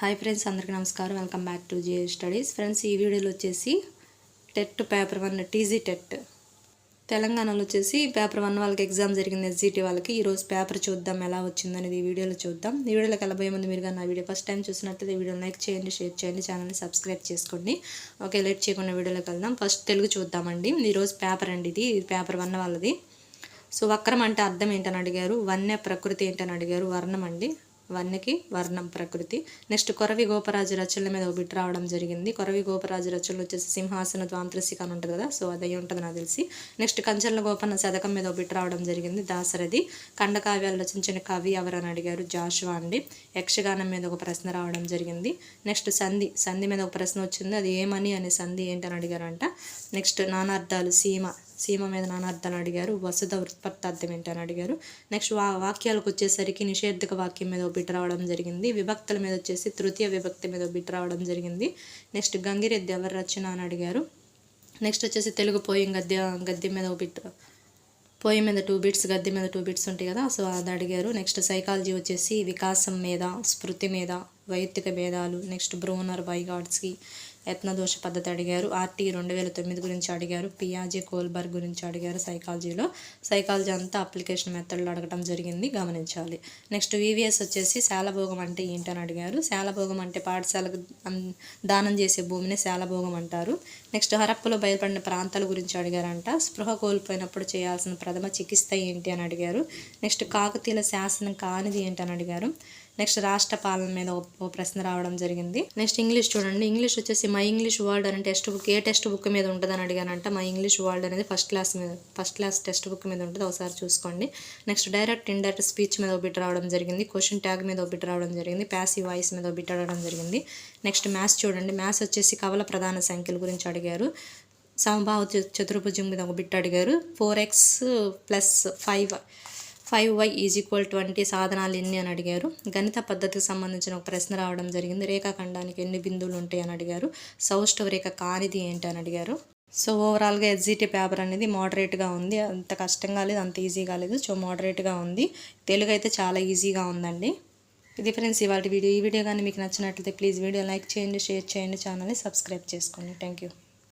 Hi friends అందరికీ నమస్కారం. Welcome back to GA studies. Friends ఈ వీడియోలో వచ్చేసి TET paper one TG TET. తెలంగాణలో వచ్చేసి పేపర్ వన్ వాళ్ళకి ఎగ్జామ్ జరిగింది ఎస్జిటి వాళ్ళకి. ఈరోజు పేపర్ చూద్దాం ఎలా వచ్చిందనేది ఈ వీడియోలో చూద్దాం. ఈ వీడియోలోకి వెళ్ళబోయే ముందు మీరు కానీ నా వీడియో ఫస్ట్ టైం చూసినట్లయితే వీడియో లైక్ చేయండి షేర్ చేయండి ఛానల్ని సబ్స్క్రైబ్ చేసుకోండి. ఓకే లేట్ చేయకుండా వీడియోలోకి వెళ్దాం. ఫస్ట్ తెలుగు చూద్దామండి. ఈరోజు పేపర్ అండి ఇది ఇది పేపర్ వన్ వాళ్ళది. సో వక్రం అంటే అర్థం ఏంటని అడిగారు వన్య ప్రకృతి ఏంటని అడిగారు వర్ణం అండి. వన్యకి వర్ణం ప్రకృతి. నెక్స్ట్ కొరవి గోపరాజు రచనల మీద ఒక బిట్ రావడం జరిగింది. కొరవి గోపరాజు రచనలు వచ్చేసి సింహాసన ద్వాంత్రసిక అని ఉంటుంది కదా సో అది ఉంటుంది నాకు తెలిసి. నెక్స్ట్ కంచర్ల గోపన్న శతకం మీద ఒక బిట్ రావడం జరిగింది దాసరథి. ఖండకావ్యాలు రచించిన కవి ఎవరని అడిగారు జాషువా అండి. యక్షగానం మీద ఒక ప్రశ్న రావడం జరిగింది. నెక్స్ట్ సంధి. సంధి మీద ఒక ప్రశ్న వచ్చింది అది ఏమని అనే సంధి ఏంటని అడిగారంట. నెక్స్ట్ నానార్థాలు సీమ. సీమ మీద నానార్థాలు అడిగారు. వసుధ ఉత్పత్తార్థం ఏంటని అడిగారు. నెక్స్ట్ వా వాక్యాలకు వచ్చేసరికి నిషేధక వాక్యం మీద ఒక బిట్ రావడం జరిగింది. విభక్తుల మీద వచ్చేసి తృతీయ విభక్తి మీద ఒక బిట్ రావడం జరిగింది. నెక్స్ట్ గంగిరెద్ది ఎవరు రచన అని అడిగారు. నెక్స్ట్ వచ్చేసి తెలుగు పోయం గద్య గద్య మీద ఒక బిట్ పోయి మీద టూ బిట్స్ గద్దె మీద టూ బిట్స్ ఉంటాయి కదా సో అది అడిగారు. నెక్స్ట్ సైకాలజీ వచ్చేసి వికాసం మీద స్మృతి మీద వైయక్తిక భేదాలు. నెక్స్ట్ బ్రోనర్ వైగాడ్స్కి యత్నదోష పద్ధతి అడిగారు. ఆర్టీ రెండు వేల తొమ్మిది గురించి అడిగారు. పియాజే కోల్బర్గ్ గురించి అడిగారు. సైకాలజీలో సైకాలజీ అంతా అప్లికేషన్ మెథడ్లో అడగడం జరిగింది. గమనించాలి. నెక్స్ట్ వివిఎస్ వచ్చేసి శాలభోగం అంటే ఏంటని అడిగారు. శాలభోగం అంటే పాఠశాలకు దానం చేసే భూమిని శాలభోగం అంటారు. నెక్స్ట్ హరప్పలో బయలుపడిన ప్రాంతాల గురించి అడిగారంట. స్పృహ కోల్పోయినప్పుడు చేయాల్సిన ప్రథమ చికిత్స ఏంటి అని అడిగారు. నెక్స్ట్ కాకతీయుల శాసనం కానిది ఏంటి అని అడిగారు. నెక్స్ట్ రాష్ట్ర పాలన మీద ఓ ప్రశ్న రావడం జరిగింది. నెక్స్ట్ ఇంగ్లీష్ చూడండి. ఇంగ్లీష్ వచ్చేసి మై ఇంగ్లీష్ వరల్డ్ అనే టెక్స్ట్ బుక్ ఏ టెక్స్ట్ బుక్ మీద ఉంటుందని అడిగానంట. మై ఇంగ్లీష్ వరల్డ్ అనేది ఫస్ట్ క్లాస్ మీద ఫస్ట్ క్లాస్ టెక్స్ట్ బుక్ మీద ఉంటుంది. ఒకసారి చూసుకోండి. నెక్స్ట్ డైరెక్ట్ ఇండైరెక్ట్ స్పీచ్ మీద ఒక బిట్ రావడం జరిగింది. క్వశ్చన్ ట్యాగ్ మీద ఒక బిట్ రావడం జరిగింది. ప్యాసివ్ వాయిస్ మీద ఒక బిట్ అడగడం జరిగింది. నెక్స్ట్ మ్యాథ్స్ చూడండి. మ్యాథ్స్ వచ్చేసి కవల ప్రధాన సంఖ్యల గురించి అడిగారు. సమభావ చతుర్భుజం మీద ఒక బిట్ అడిగారు. Four X plus five five Y is equal twenty సాధనాలు ఎన్ని అని అడిగారు. గణిత పద్ధతికి సంబంధించిన ఒక ప్రశ్న రావడం జరిగింది. రేఖాఖండానికి ఎన్ని బిందువులు ఉంటాయి అని అడిగారు. సౌష్ఠవ రేఖ కానిది ఏంటి అని అడిగారు. సో ఓవరాల్గా ఎస్జిటి పేపర్ అనేది మోడరేట్గా ఉంది. అంత కష్టంగా లేదు అంత ఈజీగా లేదు. సో మోడరేట్గా ఉంది. తెలుగు అయితే చాలా ఈజీగా ఉందండి. ఇది ఫ్రెండ్స్ ఇవాళ వీడియో. ఈ వీడియో కానీ మీకు నచ్చినట్లయితే ప్లీజ్ వీడియో లైక్ చేయండి షేర్ చేయండి ఛానల్ని సబ్స్క్రైబ్ చేసుకోండి. Thank you